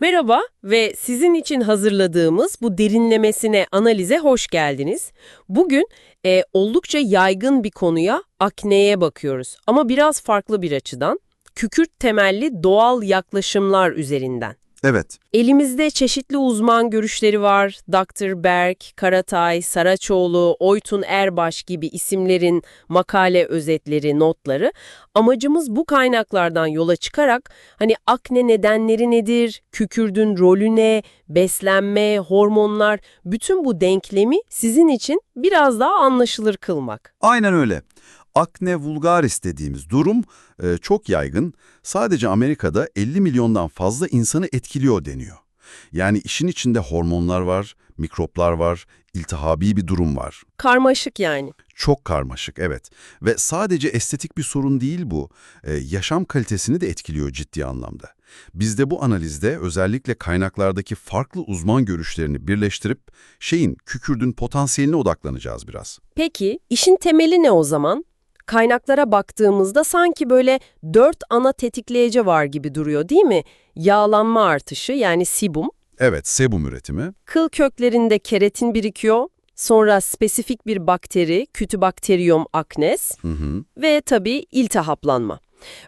Merhaba ve sizin için hazırladığımız bu derinlemesine analize hoş geldiniz. Bugün e, oldukça yaygın bir konuya, akneye bakıyoruz ama biraz farklı bir açıdan. Kükürt temelli doğal yaklaşımlar üzerinden. Evet, Elimizde çeşitli uzman görüşleri var. Dr. Berk, Karatay, Saraçoğlu, Oytun Erbaş gibi isimlerin makale özetleri, notları. Amacımız bu kaynaklardan yola çıkarak hani akne nedenleri nedir, kükürdün rolü ne, beslenme, hormonlar, bütün bu denklemi sizin için biraz daha anlaşılır kılmak. aynen öyle. Akne vulgaris dediğimiz durum e, çok yaygın. Sadece Amerika'da 50 milyondan fazla insanı etkiliyor deniyor. Yani işin içinde hormonlar var, mikroplar var, iltihabi bir durum var. Karmaşık yani. Çok karmaşık, evet. Ve sadece estetik bir sorun değil bu. E, yaşam kalitesini de etkiliyor ciddi anlamda. Biz de bu analizde özellikle kaynaklardaki farklı uzman görüşlerini birleştirip şeyin, kükürdün potansiyeline odaklanacağız biraz. Peki işin temeli ne o zaman? Kaynaklara baktığımızda sanki böyle dört ana tetikleyici var gibi duruyor değil mi? Yağlanma artışı yani sebum, Evet, sebum üretimi. kıl köklerinde keratin birikiyor, sonra spesifik bir bakteri, Kütübakterium acnes Hı hı. ve tabii iltihaplanma.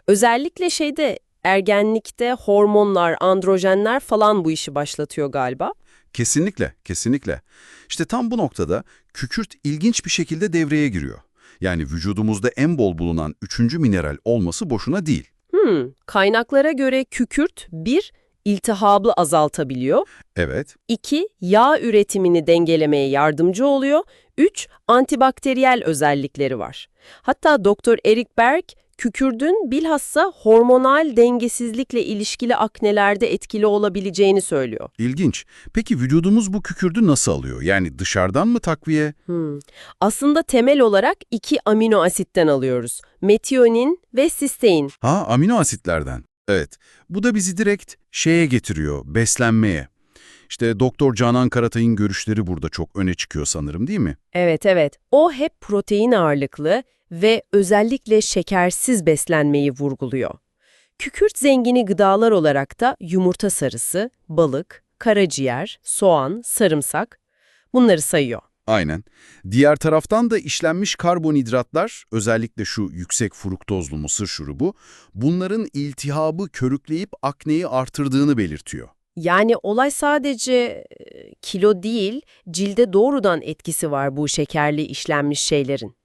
Özellikle şeyde ergenlikte hormonlar, androjenler falan bu işi başlatıyor galiba. Kesinlikle, kesinlikle. İşte tam bu noktada kükürt ilginç bir şekilde devreye giriyor. Yani vücudumuzda en bol bulunan üçüncü mineral olması boşuna değil. Hmm, kaynaklara göre kükürt bir iltihabı azaltabiliyor. Evet, 2. Yağ üretimini dengelemeye yardımcı oluyor. 3. Antibakteriyel özellikleri var. Hatta Dr. Eric Berg, kükürdün bilhassa hormonal dengesizlikle ilişkili aknelerde etkili olabileceğini söylüyor. ilginç. Peki vücudumuz bu kükürdü nasıl alıyor? Yani dışarıdan mı takviye? Hmm. Aslında temel olarak iki amino asitten alıyoruz. Metionin ve sistein. Ha, amino asitlerden. Evet, bu da bizi direkt şeye getiriyor, beslenmeye. İşte Doktor Canan Karatay'ın görüşleri burada çok öne çıkıyor sanırım değil mi? Evet evet. O hep protein ağırlıklı ve özellikle şekersiz beslenmeyi vurguluyor. Kükürt zengini gıdalar olarak da yumurta sarısı, balık, karaciğer, soğan, sarımsak bunları sayıyor. Aynen. Diğer taraftan da işlenmiş karbonhidratlar, özellikle şu yüksek fruktozlu mısır şurubu, bunların iltihabı körükleyip akneyi artırdığını belirtiyor. Yani olay sadece e, kilo değil, cilde doğrudan etkisi var bu şekerli işlenmiş şeylerin.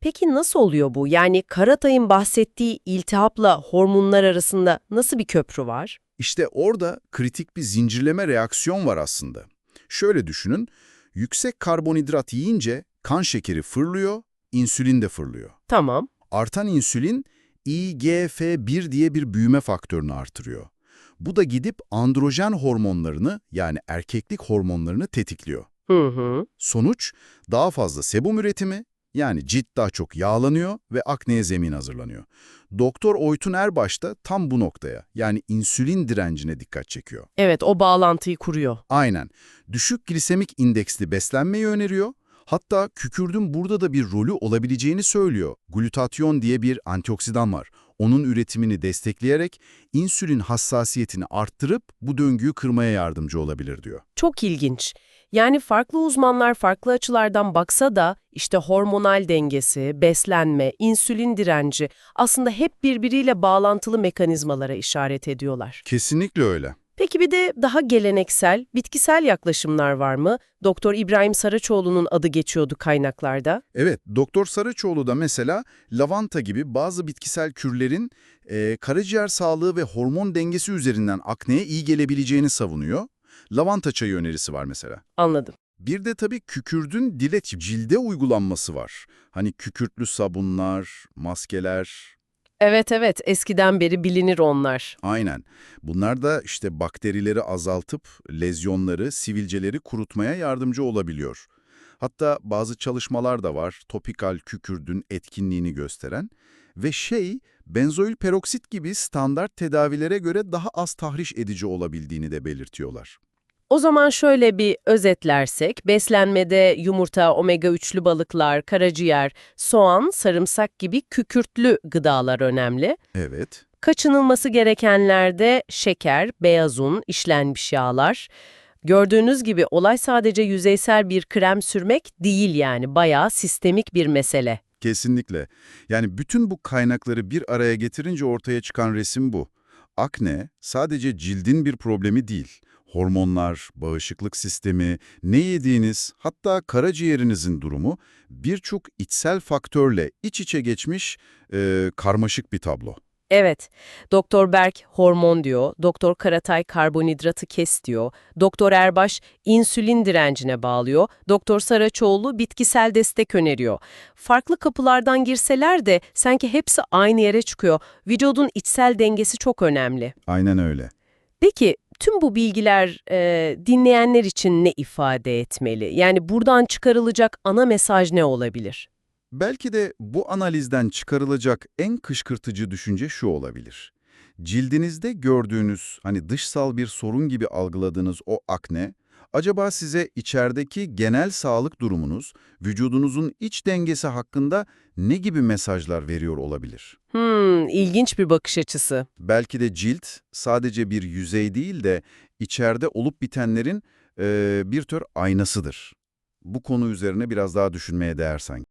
Peki nasıl oluyor bu? Yani Karatay'ın bahsettiği iltihapla hormonlar arasında nasıl bir köprü var? İşte orada kritik bir zincirleme reaksiyon var aslında. Şöyle düşünün, yüksek karbonhidrat yiyince kan şekeri fırlıyor, insülin de fırlıyor. Tamam. Artan insülin IGF-1 diye bir büyüme faktörünü artırıyor. Bu da gidip androjen hormonlarını yani erkeklik hormonlarını tetikliyor. Hı hı. Sonuç daha fazla sebum üretimi yani cilt daha çok yağlanıyor ve akneye zemin hazırlanıyor. Doktor Oytun Erbaş da tam bu noktaya yani insülin direncine dikkat çekiyor. Evet, o bağlantıyı kuruyor. Aynen. Düşük glisemik indeksli beslenmeyi öneriyor. Hatta kükürdün burada da bir rolü olabileceğini söylüyor. Glutatyon diye bir antioksidan var. Onun üretimini destekleyerek insülin hassasiyetini arttırıp bu döngüyü kırmaya yardımcı olabilir diyor. Çok ilginç. Yani farklı uzmanlar farklı açılardan baksa da işte hormonal dengesi, beslenme, insülin direnci aslında hep birbiriyle bağlantılı mekanizmalara işaret ediyorlar. Kesinlikle öyle. Peki bir de daha geleneksel, bitkisel yaklaşımlar var mı? Doktor İbrahim Saraçoğlu'nun adı geçiyordu kaynaklarda. Evet, Doktor Saraçoğlu da mesela lavanta gibi bazı bitkisel kürlerin e, karaciğer sağlığı ve hormon dengesi üzerinden akneye iyi gelebileceğini savunuyor. Lavanta çayı önerisi var mesela. Anladım. Bir de tabii kükürdün dile cilde uygulanması var. Hani kükürtlü sabunlar, maskeler, Evet evet, eskiden beri bilinir onlar. aynen. Bunlar da işte bakterileri azaltıp lezyonları, sivilceleri kurutmaya yardımcı olabiliyor. Hatta bazı çalışmalar da var topikal kükürdün etkinliğini gösteren ve şey benzoil peroksit gibi standart tedavilere göre daha az tahriş edici olabildiğini de belirtiyorlar. O zaman şöyle bir özetlersek, beslenmede yumurta, omega 3'lü balıklar, karaciğer, soğan, sarımsak gibi kükürtlü gıdalar önemli. Evet. Kaçınılması gerekenlerde şeker, beyaz un, işlenmiş yağlar. Gördüğünüz gibi olay sadece yüzeysel bir krem sürmek değil yani bayağı sistemik bir mesele. Kesinlikle. Yani bütün bu kaynakları bir araya getirince ortaya çıkan resim bu. Akne sadece cildin bir problemi değil. Hormonlar, bağışıklık sistemi, ne yediğiniz, hatta karaciğerinizin durumu birçok içsel faktörle iç içe geçmiş e, karmaşık bir tablo. Evet, Doktor Berk hormon diyor, Doktor Karatay karbonhidratı kes diyor, Doktor Erbaş insülin direncine bağlıyor, Doktor Saraçoğlu bitkisel destek öneriyor. Farklı kapılardan girseler de sanki hepsi aynı yere çıkıyor. Vücudun içsel dengesi çok önemli. Aynen öyle. Peki tüm bu bilgiler e, dinleyenler için ne ifade etmeli? Yani buradan çıkarılacak ana mesaj ne olabilir? Belki de bu analizden çıkarılacak en kışkırtıcı düşünce şu olabilir. Cildinizde gördüğünüz, hani dışsal bir sorun gibi algıladığınız o akne, acaba size içerideki genel sağlık durumunuz, vücudunuzun iç dengesi hakkında ne gibi mesajlar veriyor olabilir? Hmm, ilginç bir bakış açısı. Belki de cilt sadece bir yüzey değil de içeride olup bitenlerin eee, bir tür aynasıdır. Bu konu üzerine biraz daha düşünmeye değer sanki.